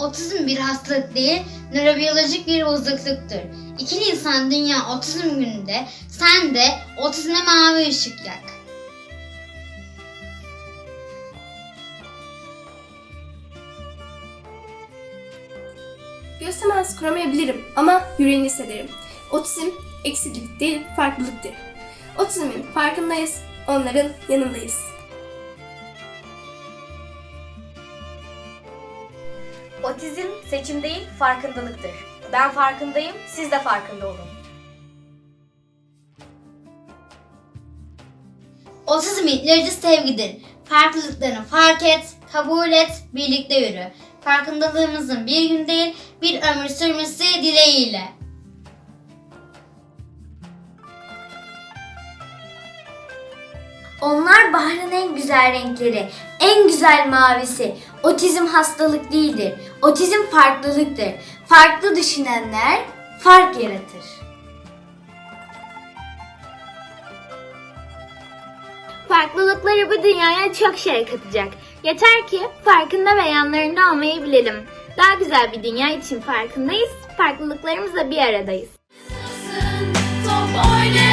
Otizm bir hastalık değil, nörobiyolojik bir bozukluktur. İki Nisan Dünya Otizm Günü'nde sen de otizme mavi ışık yak. Teması kuramayabilirim ama yüreğini hissederim. Otizm eksiklik değil, farklılıktır. Otizmin farkındayız, onların yanındayız. Otizm seçim değil, farkındalıktır. Ben farkındayım, siz de farkında olun. Otizm ilacı sevgidir. Farklılıklarını fark et, kabul et, birlikte yürü. Farkındalığımızın bir gün değil, bir ömür sürmesi dileğiyle. Onlar baharın en güzel renkleri, en güzel mavisi. Otizm hastalık değildir. Otizm farklılıktır. Farklı düşünenler fark yaratır. Farklılıkları bu dünyaya çok şey katacak. Yeter ki farkında ve yanlarında olmayı bilelim. Daha güzel bir dünya için farkındayız, farklılıklarımızla bir aradayız. Top oynayan